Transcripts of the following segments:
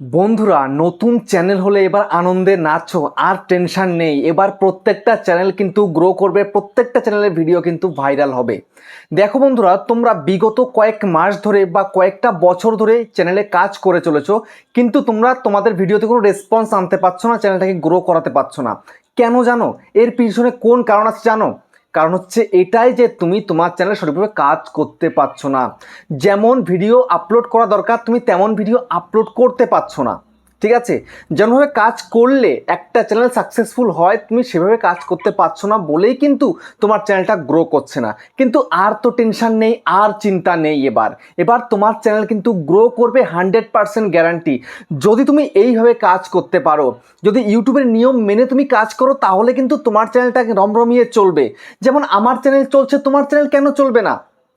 বন্ধুরা, নতুন চ্যানেল হলে এবার আনন্দে নাচো, আর টেনশন নেই। এবার প্রত্যেকটা চ্যানেল কিন্তু গ্রো করবে, প্রত্যেকটা চ্যানেলের ভিডিও কিন্তু ভাইরাল হবে। দেখো বন্ধুরা, তোমরা বিগত কয়েক মাস ধরে বা কয়েকটা বছর ধরে চ্যানেলে কাজ করে চলেছো, কিন্তু তোমরা তোমাদের ভিডিওতে কোনো রেসপন্স আনতে পারছ না, চ্যানেলটাকে গ্রো করাতে পারছ না। কেন জানো? এর পিছনে কোন কারণ আছে জানো? কারণ হচ্ছে এটাই যে তুমি তোমার চ্যানেল সঠিকভাবে কাজ করতে পারছ না। যেমন ভিডিও আপলোড করা দরকার, তুমি তেমন ভিডিও আপলোড করতে পারছ না। ঠিক আছে? যেমনভাবে কাজ করলে একটা চ্যানেল সাকসেসফুল হয়, তুমি সেভাবে কাজ করতে পারছ না বলেই কিন্তু তোমার চ্যানেলটা গ্রো করছে না। কিন্তু আর তো টেনশন নেই, আর চিন্তা নেই এবার। এবার তোমার চ্যানেল কিন্তু গ্রো করবে হান্ড্রেড পারসেন্ট গ্যারান্টি যদি তুমি এইভাবে কাজ করতে পারো, যদি ইউটিউবের নিয়ম মেনে তুমি কাজ করো, তাহলে কিন্তু তোমার চ্যানেলটা রমরমিয়ে চলবে। যেমন আমার চ্যানেল চলছে, তোমার চ্যানেল কেন চলবে না?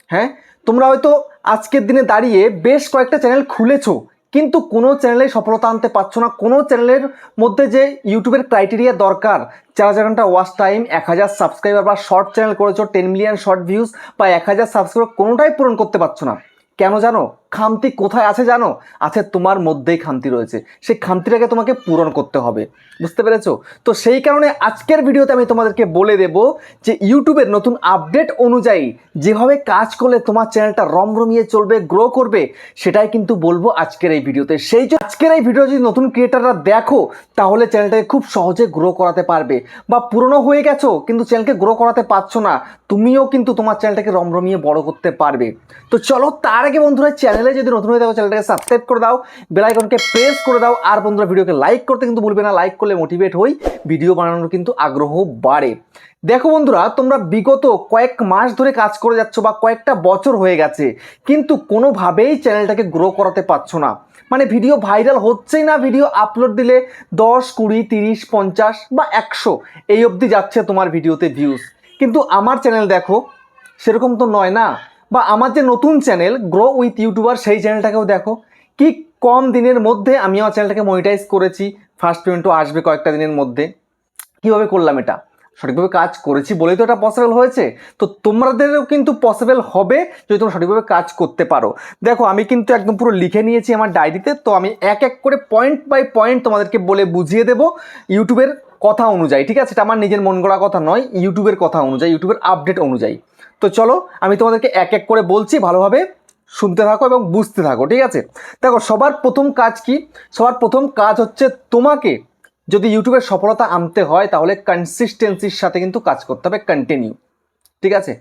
হ্যাঁ? তোমরা হয়তো আজকের দিনে দাঁড়িয়ে বেশ কয়েকটা চ্যানেল খুলেছো কিন্তু কোনো চ্যানেলে সফলতা আনতে পারছ না। কোনো চ্যানেলের মধ্যে যে ইউটিউবের ক্রাইটেরিয়া দরকার চার হাজার ঘণ্টা ওয়াচ টাইম এক হাজার সাবস্ক্রাইবার বা শর্ট চ্যানেল করেছ টেন মিলিয়ন শর্ট ভিউজ বা এক হাজার সাবস্ক্রাইবার কোনোটাই পূরণ করতে পারছ না। কেন জানো? খামতি কোথায় আছে জানো? আছে তোমার মধ্যেই খামতি রয়েছে। সেই খামতিটাকে তোমাকে পূরণ করতে হবে। বুঝতে পেরেছ? তো সেই কারণে আজকের ভিডিওতে আমি তোমাদেরকে বলে দেব যে ইউটিউবের নতুন আপডেট অনুযায়ী যেভাবে কাজ করলে তোমার চ্যানেলটা রমরমিয়ে চলবে গ্রো করবে, সেটাই কিন্তু বলব আজকের এই ভিডিওতে। সেই আজকের এই ভিডিও যদি নতুন ক্রিয়েটাররা দেখো, তাহলে চ্যানেলটাকে খুব সহজে গ্রো করাতে পারবে। বা পুরনো হয়ে গেছো, কিন্তু চ্যানেলকে গ্রো করাতে পারছ না, তুমিও কিন্তু তোমার চ্যানেলটাকে রমরমিয়ে বড় করতে পারবে। তো চলো, তার আগে বন্ধুরা চ্যানেলে যদি নতুন হয়ে থাকো চ্যানেলটাকে সাবস্ক্রাইব করে দাও বেলাইকনকে প্রেস করে দাও, আর বন্ধুরা ভিডিওকে লাইক করতে কিন্তু ভুলবে না। লাইক করলে মোটিভেট হই ভিডিও বানানোর কিন্তু আগ্রহ বাড়ে। দেখো বন্ধুরা, তোমরা বিগত কয়েক মাস ধরে কাজ করে যাচ্ছ বা কয়েকটা বছর হয়ে গেছে, কিন্তু কোনোভাবেই চ্যানেলটাকে গ্রো করাতে পারছ না। মানে ভিডিও ভাইরাল হচ্ছেই না ভিডিও আপলোড দিলে দশ, কুড়ি, তিরিশ, পঞ্চাশ বা একশো, এই অবধি যাচ্ছে তোমার ভিডিওতে ভিউজ কিন্তু আমার চ্যানেল দেখো, সেরকম তো নয় না। বা আমার যে নতুন চ্যানেল গ্রো উইথ ইউটিউবার সেই চ্যানেলটাকেও দেখো। কি কম দিনের মধ্যে আমি আমার চ্যানেলটাকে মনিটাইজ করেছি? ফার্স্ট পেমেন্টও আসবে কয়েকটা দিনের মধ্যে। কীভাবে করলাম এটা? সঠিকভাবে কাজ করেছি বলেই তো এটা পসিবল হয়েছে। তো তোমাদেরও কিন্তু পসিবল হবে যদি তোমরা সঠিকভাবে কাজ করতে পারো। দেখো, আমি কিন্তু একদম পুরো লিখে নিয়েছি আমার ডায়েরিতে তো আমি এক এক করে পয়েন্ট বাই পয়েন্ট তোমাদেরকে বলে বুঝিয়ে দেবো ইউটিউবের কথা অনুযায়ী, ঠিক আছে? এটা আমার নিজের মন গড়া কথা নয়, ইউটিউবের কথা অনুযায়ী, ইউটিউবের আপডেট অনুযায়ী। তো চলো, আমি তোমাদেরকে এক এক করে বলছি, ভালোভাবে শুনতে থাকো এবং বুঝতে থাকো, ঠিক আছে? দেখো, সবার প্রথম কাজ কি? সবার প্রথম কাজ হচ্ছে তোমাকে যদি ইউটিউবের সফলতা আনতে হয়, তাহলে কনসিস্টেন্সির সাথে কিন্তু কাজ করতে হবে কন্টিনিউ ঠিক আছে?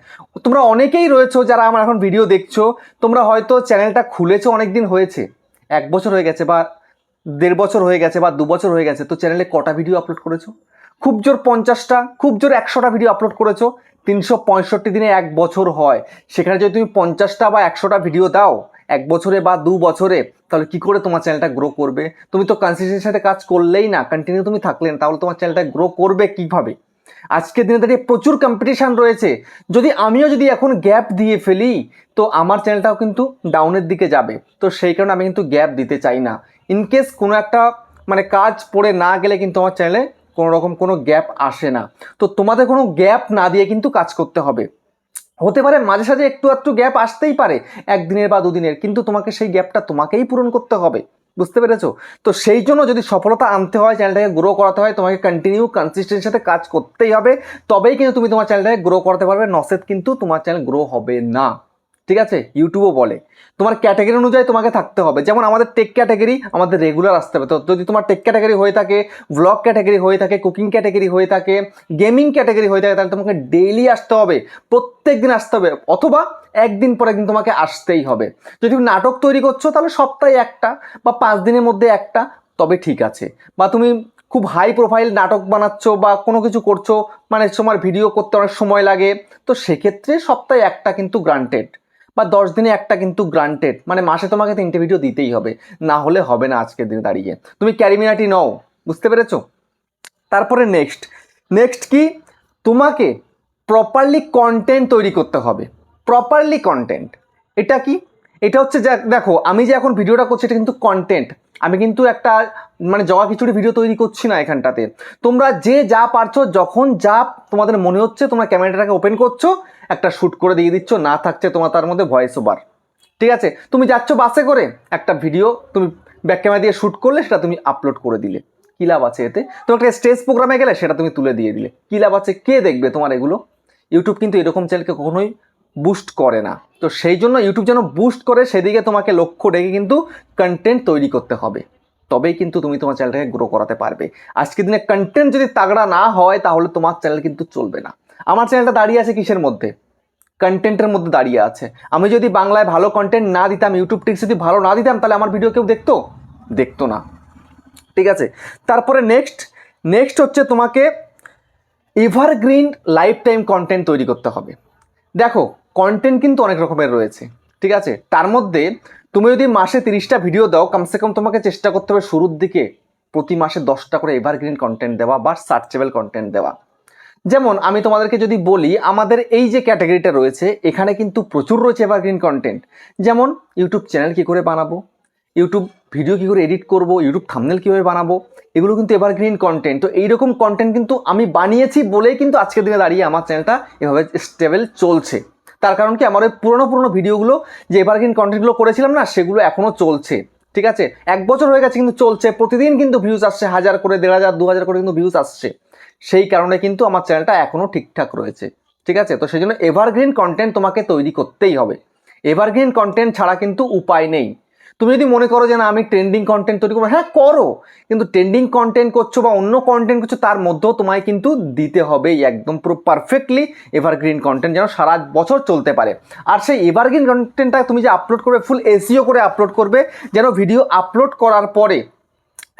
তোমরা অনেকেই রয়েছো যারা আমার এখন ভিডিও দেখছ, তোমরা হয়তো চ্যানেলটা খুলেছো অনেক দিন হয়েছে, এক বছর হয়ে গেছে বা দেড় বছর হয়ে গেছে বা দু বছর হয়ে গেছে, তো চ্যানেলে কটা ভিডিও আপলোড করেছ? খুব জোর পঞ্চাশটা, খুব জোর একশোটা ভিডিও আপলোড করেছ তিনশো পঁয়ষট্টি দিনে এক বছর হয়। সেখানে যদি তুমি পঞ্চাশটা বা একশোটা ভিডিও দাও, এক বছরে বা দু বছরে, তাহলে কি করে তোমার চ্যানেলটা গ্রো করবে? তুমি তো কনসিস্টেন্সির সাথে কাজ করলেই না কন্টিনিউ তুমি থাকলে না, তাহলে তোমার চ্যানেলটা গ্রো করবে কীভাবে? আজকের দিনে দাঁড়িয়ে প্রচুর কম্পিটিশান রয়েছে। যদি আমিও যদি এখন গ্যাপ দিয়ে ফেলি, তো আমার চ্যানেলটাও কিন্তু ডাউনের দিকে যাবে। তো সেই কারণে আমি কিন্তু গ্যাপ দিতে চাই না। ইনকেস কোনো একটা মানে কাজ পড়ে না গেলে কিন্তু আমার চ্যানেলে কোনো রকম কোনো গ্যাপ আসে না। তো তোমাদের কোনো গ্যাপ না দিয়ে কিন্তু কাজ করতে হবে। হতে পারে মাঝে সাঝে একটু একটু গ্যাপ আসতেই পারে, একদিনের বা দুদিনের, কিন্তু তোমাকে সেই গ্যাপটা তোমাকেই পূরণ করতে হবে। বুঝতে পেরেছ? তো সেই জন্য যদি সফলতা আনতে হয়, চ্যানেলটাকে গ্রো করাতে হয়, তোমাকে কন্টিনিউ কনসিস্টেন্সির সাথে কাজ করতেই হবে, তবেই কিন্তু তুমি তোমার চ্যানেলটাকে গ্রো করাতে পারবে নসেদ কিন্তু তোমার চ্যানেল গ্রো হবে না। ঠিক আছে? ইউটিউবও বলে। তোমার ক্যাটাগরি অনুযায়ী তোমাকে থাকতে হবে। যেমন আমাদের টেক ক্যাটাগরি আমাদের রেগুলার আসতে হবে। তো যদি তোমার টেক ক্যাটাগরি হয়ে থাকে ব্লগ ক্যাটাগরি হয়ে থাকে কুকিং ক্যাটাগরি হয়ে থাকে গেমিং ক্যাটাগরি হয়ে থাকে, তাহলে তোমাকে ডেইলি আসতে হবে। প্রত্যেক দিন আসতে হবে। অথবা একদিন পরে কিন্তু তোমাকে আসতেই হবে। যদি তুমি নাটক তৈরি করছ, তাহলে সপ্তাহে একটা বা পাঁচ দিনের মধ্যে একটা, তবে ঠিক আছে। বা তুমি খুব হাই প্রোফাইল নাটক বানাচ্ছ বা কোনো কিছু করছ মানে তোমার ভিডিও করতে অনেক সময় লাগে, তো সেক্ষেত্রে সপ্তাহে একটা কিন্তু গ্রান্টেড বা দশ দিনে একটা কিন্তু গ্রান্টেড মানে মাসে তোমাকে তিনটে ভিডিও দিতেই হবে। না হলে হবে না আজকের দিনে দাঁড়িয়ে। তুমি ক্যারিমিনাটি নও, বুঝতে পেরেছ? তারপরে নেক্সট নেক্সট কি? তোমাকে প্রপারলি কন্টেন্ট তৈরি করতে হবে। প্রপারলি কন্টেন্ট এটা কি? এটা হচ্ছে দেখো, আমি যে এখন ভিডিওটা করছি, এটা কিন্তু কন্টেন্ট আমি কিন্তু একটা মানে জবা খিচুড়ি ভিডিও তৈরি করছি না এখানটাতে। তোমরা যে যা পারছ, যখন যা তোমাদের মনে হচ্ছে, তোমরা ক্যামেরাটাকে ওপেন করছ, একটা শ্যুট করে দিয়ে দিচ্ছ, না থাকছে তোমার তার মধ্যে ভয়েস ওভার ঠিক আছে? তুমি যাচ্ছ বাসে করে, একটা ভিডিও তুমি ব্যাক ক্যামেরা দিয়ে শ্যুট করলে, সেটা তুমি আপলোড করে দিলে। কী লাভ আছে এতে? তো একটা স্টেজ প্রোগ্রামে গেলে, সেটা তুমি তুলে দিয়ে দিলে। কী লাভ আছে? কে দেখবে তোমার এগুলো? ইউটিউব কিন্তু এরকম চ্যানেলকে কখনোই বুস্ট করে না। তো সেই জন্য ইউটিউব যেন বুস্ট করে, সেদিকে তোমাকে লক্ষ্য রেখে কিন্তু কন্টেন্ট তৈরি করতে হবে। তবেই কিন্তু তুমি তোমার চ্যানেলটাকে গ্রো করাতে পারবে। আজকের দিনে কন্টেন্ট যদি তাগড়া না হয়, তাহলে তোমার চ্যানেল কিন্তু চলবে না। আমার চ্যানেলটা দাঁড়িয়ে আছে কিসের মধ্যে? কন্টেন্টের মধ্যে দাঁড়িয়ে আছে। আমি যদি বাংলায় ভালো কন্টেন্ট না দিতাম ইউটিউব টিক্স যদি ভালো না দিতাম, তাহলে আমার ভিডিও কেউ দেখতো? দেখতো না। ঠিক আছে? তারপরে নেক্সট নেক্সট হচ্ছে তোমাকে এভারগ্রিন লাইফ টাইম কন্টেন্ট তৈরি করতে হবে। দেখো কন্টেন্ট কিন্তু অনেক রকমের রয়েছে, ঠিক আছে? তার মধ্যে তুমি যদি মাসে তিরিশটা ভিডিও দাও, কমসে কম তোমাকে চেষ্টা করতে হবে শুরুর দিকে প্রতি মাসে দশটা করে এভারগ্রিন কন্টেন্ট দেওয়া বা সার্চেবল কন্টেন্ট দেওয়া। যেমন আমি তোমাদেরকে যদি বলি, আমাদের এই যে ক্যাটাগরিটা রয়েছে, এখানে কিন্তু প্রচুর রয়েছে এভারগ্রিন কন্টেন্ট যেমন ইউটিউব চ্যানেল কী করে বানাবো? ইউটিউব ভিডিও কী করে এডিট করব? ইউটিউব থামনেল কীভাবে বানাবো? এগুলো কিন্তু এভারগ্রিন কন্টেন্ট তো এইরকম কন্টেন্ট কিন্তু আমি বানিয়েছি বলেই কিন্তু আজকের দিনে দাঁড়িয়ে আমার চ্যানেলটা এভাবে স্টেবল চলছে। তার কারণ কি, আমার ওই পুরনো পুরনো ভিডিওগুলো, যে এভারগ্রিন কন্টেন্টগুলো করেছিলাম না, সেগুলো এখনও চলছে, ঠিক আছে? এক বছর হয়ে গেছে কিন্তু চলছে, প্রতিদিন কিন্তু ভিউজ আসছে, হাজার করে, দেড় হাজার, দু হাজার করে কিন্তু ভিউজ আসছে। সেই কারণে কিন্তু আমার চ্যানেলটা এখনও ঠিকঠাক রয়েছে, ঠিক আছে? তো সেই জন্য এভারগ্রিন কন্টেন্ট তোমাকে তৈরি করতেই হবে। এভারগ্রিন কন্টেন্ট ছাড়া কিন্তু উপায় নেই। তুমি যদি মনে করো যে না, আমি ট্রেন্ডিং কন্টেন্ট তৈরি করব হ্যাঁ করো। কিন্তু ট্রেন্ডিং কন্টেন্ট করছ বা অন্য কন্টেন্ট করছ, তার মধ্যেও তোমায় কিন্তু দিতে হবে একদম পুরো পারফেক্টলি এভারগ্রিন কন্টেন্ট যেন সারা বছর চলতে পারে। আর সেই এভারগ্রিন কন্টেন্টটা তুমি যে আপলোড করবে ফুল এসিও করে আপলোড করবে, যেন ভিডিও আপলোড করার পরে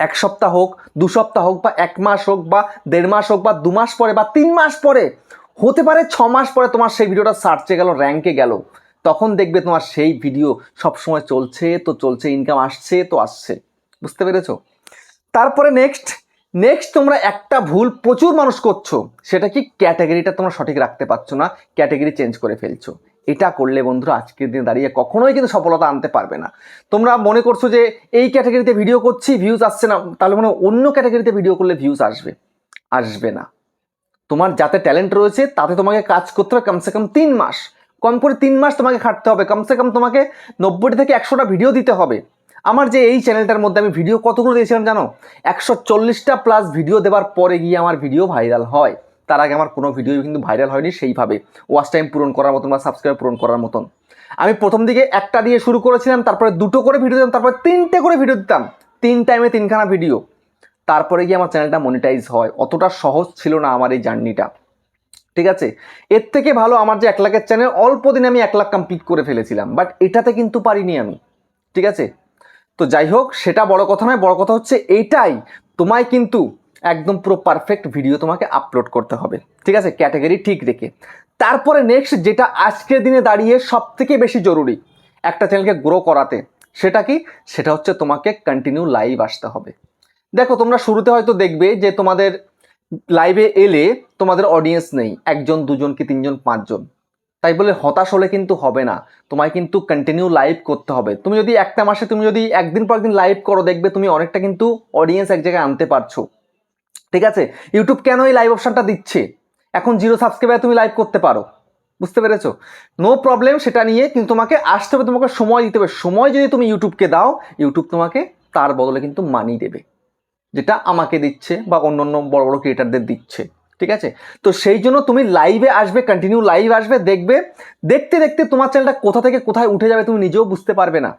এক সপ্তাহ হোক, দু সপ্তাহ হোক, বা এক মাস হোক, বা দেড় মাস হোক, বা দু মাস পরে, বা তিন মাস পরে, হতে পারে ছ মাস পরে তোমার সেই ভিডিওটা সার্চে গেল র্যাঙ্কে গেল। তখন দেখবে তোমার সেই ভিডিও সবসময় চলছে, তো চলছে ইনকাম আসছে, তো আসছে। বুঝতে পেরেছ? তারপরে নেক্সট নেক্সট তোমরা একটা ভুল প্রচুর মানুষ করছ। সেটা কি? ক্যাটাগরিটা তোমরা সঠিক রাখতে পারছ না ক্যাটাগরি চেঞ্জ করে ফেলছো। এটা করলে বন্ধুরা আজকের দিনে দাঁড়িয়ে কখনোই কিন্তু সফলতা আনতে পারবে না। তোমরা মনে করছ যে এই ক্যাটাগরিতে ভিডিও করছি ভিউজ আসছে না, তাহলে মনে অন্য ক্যাটাগরিতে ভিডিও করলে ভিউজ আসবে। আসবে না। তোমার যাতে ট্যালেন্ট রয়েছে, তাতে তোমাকে কাজ করতে হবে কমসে কম তিন মাস। কম করে তিন মাস তোমাকে খাটতে হবে। কমসে কম তোমাকে নব্বইটা থেকে একশোটা ভিডিও দিতে হবে। আমার যে এই চ্যানেলটার মধ্যে আমি ভিডিও কতগুলো দিয়েছিলাম জানো? একশো চল্লিশটা প্লাস ভিডিও দেওয়ার পরে গিয়ে আমার ভিডিও ভাইরাল হয়। তার আগে আমার কোনো ভিডিও কিন্তু ভাইরাল হয়নি সেইভাবে। ওয়াচ টাইম পূরণ করার মতন বা সাবস্ক্রাইব পূরণ করার মতন। আমি প্রথম দিকে একটা দিয়ে শুরু করেছিলাম, তারপরে দুটো করে ভিডিও দিতাম তারপরে তিনটে করে ভিডিও দিতাম। তিন টাইমে তিনখানা ভিডিও তারপরে গিয়ে আমার চ্যানেলটা মনিটাইজ হয়। অতটা সহজ ছিল না আমার এই জার্নিটা ঠিক আছে? এর থেকে ভালো আমার যে এক লাখের চ্যানেল অল্প দিনে আমি এক লাখ কমপ্লিট করে ফেলেছিলাম বাট এটাতে কিন্তু পারিনি আমি, ঠিক আছে? তো যাই হোক, সেটা বড় কথা নয়, বড় কথা হচ্ছে এইটাই, তোমায় কিন্তু একদম পুরো পারফেক্ট ভিডিও তোমাকে আপলোড করতে হবে, ঠিক আছে? ক্যাটাগরি ঠিক রেখে। তারপরে নেক্সট যেটা আজকের দিনে দাঁড়িয়ে সব থেকে বেশি জরুরি, একটা চ্যানেলকে গ্রো করাতে, সেটা কি? সেটা হচ্ছে তোমাকে কন্টিনিউ লাইভ আসতে হবে। দেখো, তোমরা শুরুতে হয়তো দেখবে যে তোমাদের লাইভে এলে তোমাদের অডিয়েন্স নেই, একজন, দুজন কি তিনজন, পাঁচজন। তাই বলে হতাশ হলে কিন্তু হবে না, তোমায় কিন্তু কন্টিনিউ লাইভ করতে হবে। তুমি যদি একটা মাসে তুমি যদি একদিন পর একদিন লাইভ করো, দেখবে তুমি অনেকটা কিন্তু অডিয়েন্স এক জায়গায় আনতে পারছ। ঠিক আছে? ইউটিউব কেন এই লাইভ অপশনটা দিচ্ছে? এখন জিরো সাবস্ক্রাইবার তুমি লাইভ করতে পারো। বুঝতে পেরেছ? নো প্রবলেম সেটা নিয়ে কিন্তু তোমাকে আসতে হবে, তোমাকে সময় দিতে হবে। সময় যদি তুমি ইউটিউবকে দাও ইউটিউব তোমাকে তার বদলে কিন্তু মানি দেবে। যেটা আমাকে দিচ্ছে বা অন্য অন্য বড় বড় ক্রিয়েটারদের দিচ্ছে, ঠিক আছে? তো সেই জন্য তুমি লাইভে আসবে কন্টিনিউ লাইভ আসবে, দেখবে, দেখতে দেখতে তোমার চ্যানেলটা কোথা থেকে কোথায় উঠে যাবে তুমি নিজেও বুঝতে পারবে না।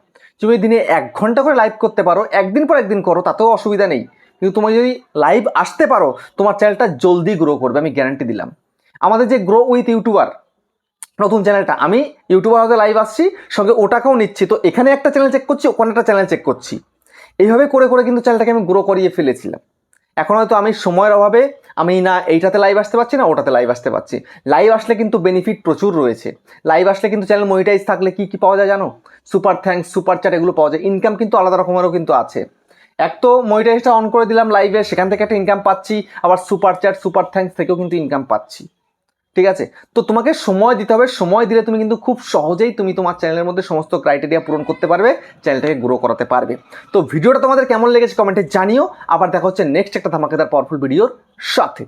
তুমি দিনে এক ঘণ্টা করে লাইভ করতে পারো, একদিন পর একদিন করো, তাতেও অসুবিধা নেই। কিন্তু তুমি যদি লাইভ আসতে পারো, তোমার চ্যানেলটা জলদি গ্রো করবে, আমি গ্যারান্টি দিলাম। আমাদের যে গ্রো উইথ ইউটিউবার নতুন চ্যানেলটা আমি ইউটিউবার হতে লাইভ আসছি, সঙ্গে ওটাকেও নিচ্ছি, তো এখানে একটা চ্যানেল চেক করছি, ওখানে একটা চ্যানেল চেক করছি। এইভাবে করে করে কিন্তু চ্যানেলটাকে আমি গ্রো করিয়ে ফেলেছিলাম। এখন হয়তো আমি সময়ের অভাবে আমি না এইটাতে লাইভ আসতে পারছি না, ওটাতে লাইভ আসতে পারছি। লাইভ আসলে কিন্তু বেনিফিট প্রচুর রয়েছে। লাইভ আসলে কিন্তু চ্যানেল মনিটাইজ থাকলে কি কি পাওয়া যায় জানো? সুপার থ্যাঙ্কস সুপার চ্যাট এগুলো পাওয়া যায়। ইনকাম কিন্তু আলাদা রকমেরও কিন্তু আছে। এক তো মনিটাইজটা অন করে দিলাম লাইভে সেখান থেকে একটা ইনকাম পাচ্ছি। আবার সুপার চ্যাট সুপার থ্যাঙ্কস থেকেও কিন্তু ইনকাম পাচ্ছি। ঠিক আছে? তো তোমাকে সময় দিতে হবে। সময় দিলে তুমি কিন্তু খুব সহজেই তুমি তোমার চ্যানেলের মধ্যে সমস্ত ক্রাইটেরিয়া পূরণ করতে পারবে চ্যানেলটাকে গ্রো করাতে পারবে। তো ভিডিওটা তোমাদের কেমন লেগেছে কমেন্টে জানিও। আবার দেখা হচ্ছে নেক্সট একটা ধামাকেদার পাওয়ারফুল ভিডিওর সাথে।